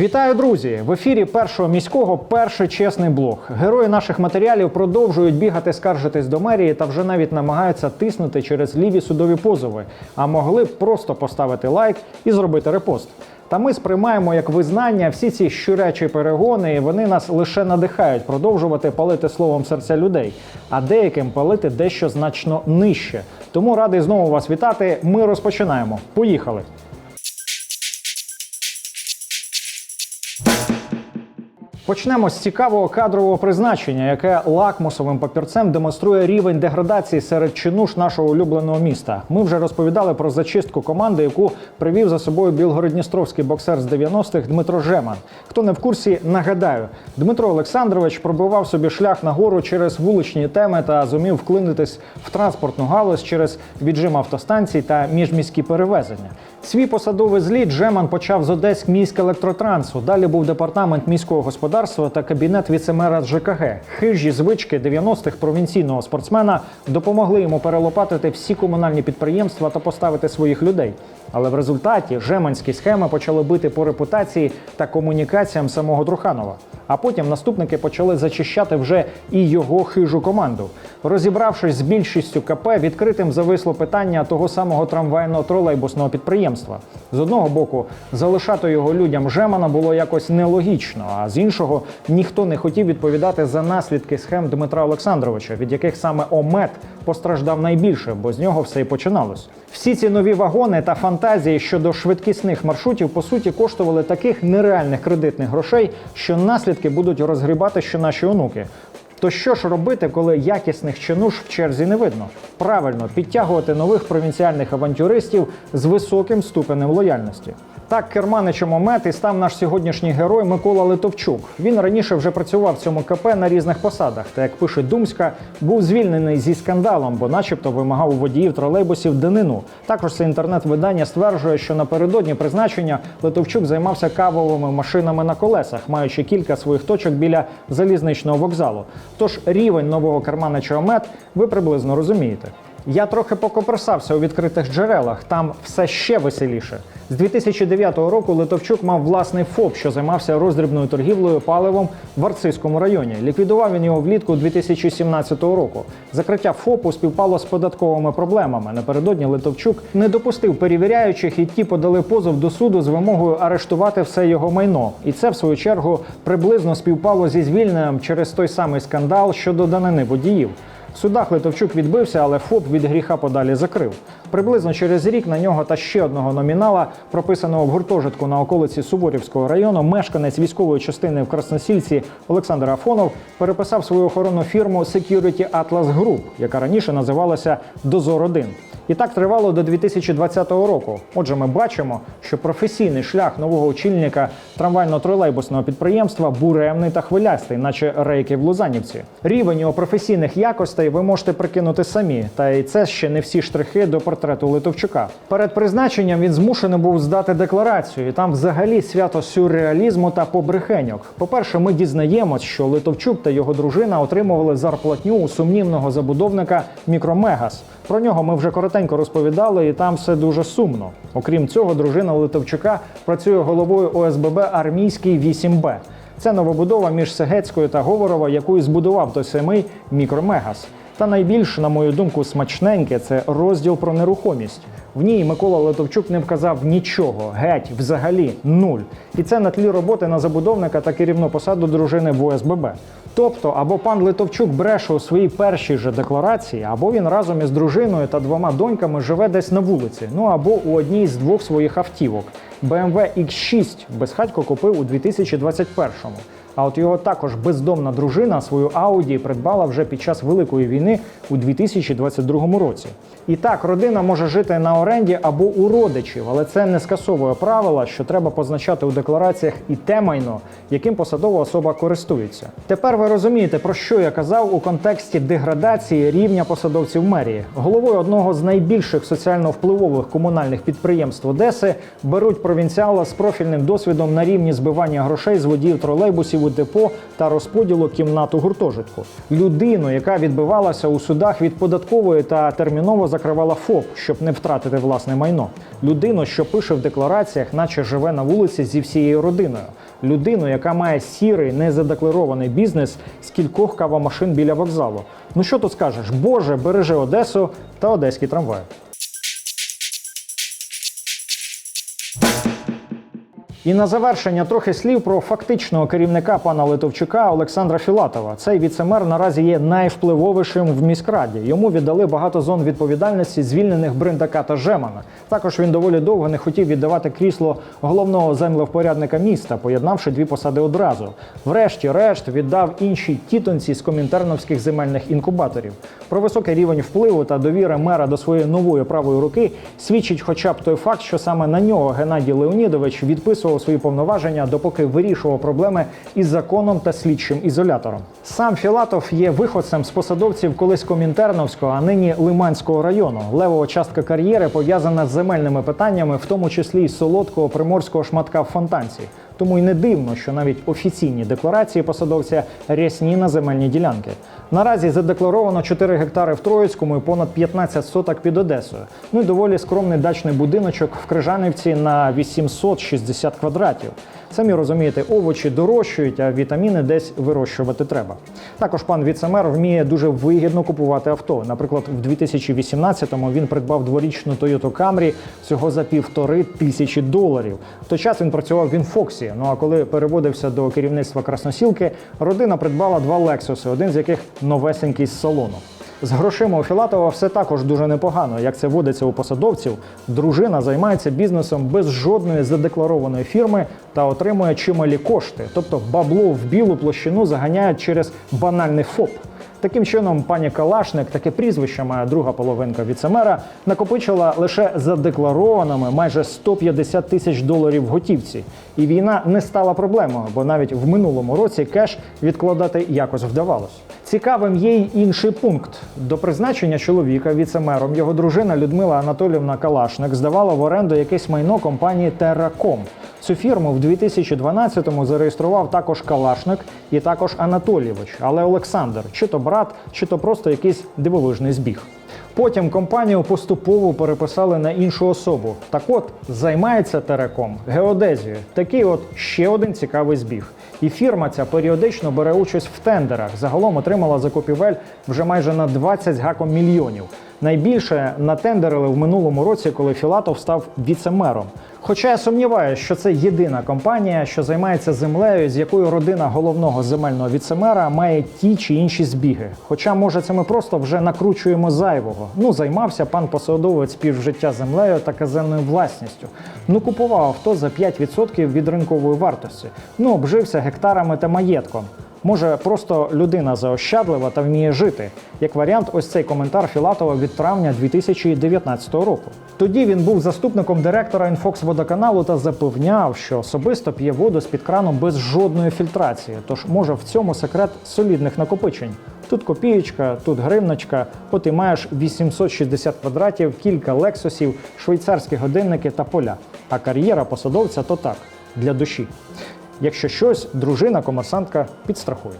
Вітаю, друзі! В ефірі першого міського перший чесний блог. Герої наших матеріалів продовжують бігати, скаржитись до мерії та вже навіть намагаються тиснути через ліві судові позови, а могли б просто поставити лайк і зробити репост. Та ми сприймаємо як визнання всі ці щурячі перегони, і вони нас лише надихають продовжувати палити словом серця людей, а деяким палити дещо значно нижче. Тому радий знову вас вітати. Ми розпочинаємо. Поїхали! Почнемо з цікавого кадрового призначення, яке лакмусовим папірцем демонструє рівень деградації серед чинуш нашого улюбленого міста. Ми вже розповідали про зачистку команди, яку привів за собою білгородністровський боксер з 90-х Дмитро Жеман. Хто не в курсі, нагадаю, Дмитро Олександрович пробивав собі шлях нагору через вуличні теми та зумів вклинитись в транспортну галузь через віджим автостанцій та міжміські перевезення. Свій посадовий зліт Жеман почав з Одеськ міськ електротрансу. Далі був департамент міського господарства та кабінет віцемера ЖКГ. Хижі звички 90-х провінційного спортсмена допомогли йому перелопатити всі комунальні підприємства та поставити своїх людей. Але в результаті жеманські схеми почали бити по репутації та комунікаціям самого Труханова. А потім наступники почали зачищати вже і його хижу команду. Розібравшись з більшістю КП, відкритим зависло питання того самого трамвайного тролейбусного підприємства. З одного боку, залишати його людям Жемана було якось нелогічно, а з іншого ніхто не хотів відповідати за наслідки схем Дмитра Олександровича, від яких саме омет постраждав найбільше, бо з нього все і починалось. Всі ці нові вагони та фантазії щодо швидкісних маршрутів по суті коштували таких нереальних кредитних грошей, що наслідки будуть розгрібати ще наші онуки. То що ж робити, коли якісних чинуш в черзі не видно? Правильно підтягувати нових провінціальних авантюристів з високим ступенем лояльності. Так, керманичем омет і став наш сьогоднішній герой Микола Литовчук. Він раніше вже працював в цьому КП на різних посадах. Та як пише Думська, був звільнений зі скандалом, бо, начебто, вимагав у водіїв тролейбусів данину. Також це інтернет-видання стверджує, що напередодні призначення Литовчук займався кавовими машинами на колесах, маючи кілька своїх точок біля залізничного вокзалу. Тож рівень нового кармана омет ви приблизно розумієте. Я трохи покоперсався у відкритих джерелах. Там все ще веселіше. З 2009 року Литовчук мав власний ФОП, що займався роздрібною торгівлею паливом в Арцизькому районі. Ліквідував він його влітку 2017 року. Закриття ФОПу співпало з податковими проблемами. Напередодні Литовчук не допустив перевіряючих, і ті подали позов до суду з вимогою арештувати все його майно. І це, в свою чергу, приблизно співпало зі звільненням через той самий скандал щодо данини водіїв. Судах Литовчук відбився, але ФОП від гріха подалі закрив. Приблизно через рік на нього та ще одного номінала, прописаного в гуртожитку на околиці Суворівського району, мешканець військової частини в Красносільці Олександр Афонов переписав свою охоронну фірму Security Atlas Group, яка раніше називалася Дозор 1 І так тривало до 2020 року. Отже, ми бачимо, що професійний шлях нового очільника трамвайно-тролейбусного підприємства буремний та хвилястий, наче рейки в Лузанівці. Рівень його професійних якостей ви можете прикинути самі. Та й це ще не всі штрихи до портрету Литовчука. Перед призначенням він змушений був здати декларацію, там взагалі свято сюрреалізму та побрехеньок. По-перше, ми дізнаємось, що Литовчук та його дружина отримували зарплатню у сумнівного забудовника Мікромегас. Про нього ми вже коротенько розповідали, і там все дуже сумно. Окрім цього, дружина Литовчука працює головою ОСББ Армійський 8Б. Це новобудова між Сегецькою та Говорова, яку збудував той самий Мікромегас. Та найбільш, на мою думку, смачненьке це розділ про нерухомість. В ній Микола Литовчук не вказав нічого, геть, взагалі, нуль. І це на тлі роботи на забудовника та керівну посаду дружини в ОСББ. Тобто, або пан Литовчук бреше у своїй першій же декларації, або він разом із дружиною та двома доньками живе десь на вулиці, ну або у одній з двох своїх автівок. BMW X6 безхатько купив у 2021-му. А от його також бездомна дружина свою Ауді придбала вже під час Великої війни у 2022 році. І так, родина може жити на оренді або у родичів, але це не скасовує правила, що треба позначати у деклараціях і те майно, яким посадова особа користується. Тепер ви розумієте, про що я казав у контексті деградації рівня посадовців мерії. Головою одного з найбільших соціально впливових комунальних підприємств Одеси беруть провінціала з профільним досвідом на рівні збивання грошей з водіїв тролейбусів у депо та розподілу кімнат у гуртожитку. Людину, яка відбивалася у судах від податкової та терміново закривала ФОП, щоб не втратити власне майно. Людину, що пише в деклараціях, наче живе на вулиці зі всією родиною. людину, яка має сірий незадекларований бізнес з кількох кавомашин біля вокзалу. Ну що тут скажеш? Боже, бережи Одесу та одеський трамвай. І на завершення трохи слів про фактичного керівника пана Литовчука Олександра Філатова. Цей віцемер наразі є найвпливовішим в міськраді. Йому віддали багато зон відповідальності звільнених Бриндака та Жемана. Також він доволі довго не хотів віддавати крісло головного землевпорядника міста, поєднавши дві посади одразу. Врешті-решт віддав іншій тітонці з комінтерновських земельних інкубаторів. Про високий рівень впливу та довіри мера до своєї нової правої руки свідчить хоча б той факт, що саме на нього Геннадій Леонідович відписував свої повноваження, допоки вирішував проблеми із законом та слідчим ізолятором. Сам Філатов є виходцем з посадовців колись Комінтерновського, а нині Лиманського району. Левова частка кар'єри пов'язана з земельними питаннями, в тому числі й солодкого приморського шматка в Фонтанці. Тому й не дивно, що навіть офіційні декларації посадовця рясні на земельні ділянки. Наразі задекларовано 4 гектари в Троїцькому і понад 15 соток під Одесою. Ну і доволі скромний дачний будиночок в Крижанівці на 860 квадратів. Самі розумієте, овочі дорожчають, а вітаміни десь вирощувати треба. Також пан віцемер вміє дуже вигідно купувати авто. Наприклад, в 2018-му він придбав дворічну Toyota Camry всього за півтори тисячі доларів. В той час він працював в Інфоксі. Ну а коли переводився до керівництва красносілки, родина придбала два Лексуси, один з яких новесенький з салону. З грошима у Філатова все також дуже непогано. Як це водиться у посадовців, дружина займається бізнесом без жодної задекларованої фірми та отримує чималі кошти. Тобто бабло в білу площину заганяють через банальний ФОП. Таким чином, пані Калашник, таке прізвище має друга половинка віцемера, накопичила лише задекларованими майже 150 тисяч доларів готівці. І війна не стала проблемою, бо навіть в минулому році кеш відкладати якось вдавалось. Цікавим є й інший пункт. До призначення чоловіка віцемером його дружина Людмила Анатолівна Калашник здавала в оренду якесь майно компанії Терраком. Цю фірму в 2012-му зареєстрував також Калашник і також Анатолійович, але Олександр, чи то брат, чи то просто якийсь дивовижний збіг. Потім компанію поступово переписали на іншу особу. Так от займається Тереком геодезією. Такий от ще один цікавий збіг. І фірма ця періодично бере участь в тендерах. Загалом отримала закупівель вже майже на 20 з гаком мільйонів. Найбільше натендерили в минулому році, коли Філатов став віцемером. Хоча я сумніваюся, що це єдина компанія, що займається землею, з якою родина головного земельного віцемера має ті чи інші збіги. Хоча, може, це ми просто вже накручуємо зайвого. Ну, займався пан посадовець півжиття землею та казенною власністю. Ну, купував авто за 5% від ринкової вартості. Ну, обжився гектарами та маєтком. Може, просто людина заощадлива та вміє жити. Як варіант, ось цей коментар Філатова від травня 2019 року. Тоді він був заступником директора Інфокс водоканалу та запевняв, що особисто п'є воду з під крану без жодної фільтрації. Тож може в цьому секрет солідних накопичень. Тут копієчка, тут гривночка, от і маєш 860 квадратів, кілька лексусів, швейцарські годинники та поля. А кар'єра посадовця то так, для душі. Якщо щось, дружина комерсантка підстрахує.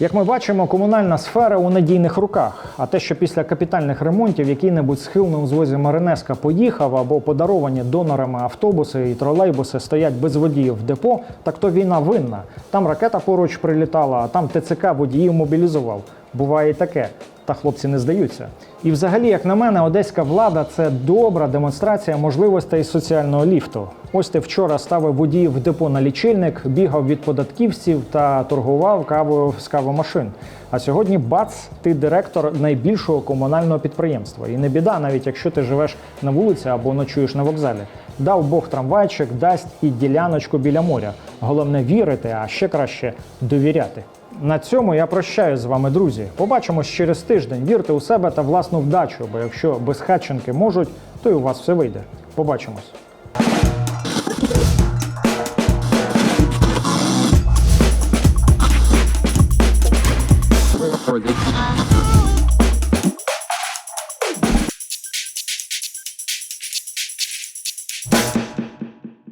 Як ми бачимо, комунальна сфера у надійних руках. А те, що після капітальних ремонтів який-небудь схилний у звозі Маринеска поїхав або подаровані донорами автобуси і тролейбуси стоять без водіїв в депо, так то війна винна. Там ракета поруч прилітала, а там ТЦК водіїв мобілізував. Буває і таке. Та хлопці не здаються. І взагалі, як на мене, одеська влада це добра демонстрація можливостей соціального ліфту. Ось ти вчора ставив водіїв депо на лічильник, бігав від податківців та торгував кавою з кавомашин. А сьогодні бац, ти директор найбільшого комунального підприємства. І не біда, навіть якщо ти живеш на вулиці або ночуєш на вокзалі. Дав Бог трамвайчик, дасть і діляночку біля моря. Головне вірити, а ще краще довіряти. На цьому я прощаюсь з вами, друзі. Побачимось через тиждень. Вірте у себе та власну вдачу, бо якщо безхатченки можуть, то й у вас все вийде. Побачимось.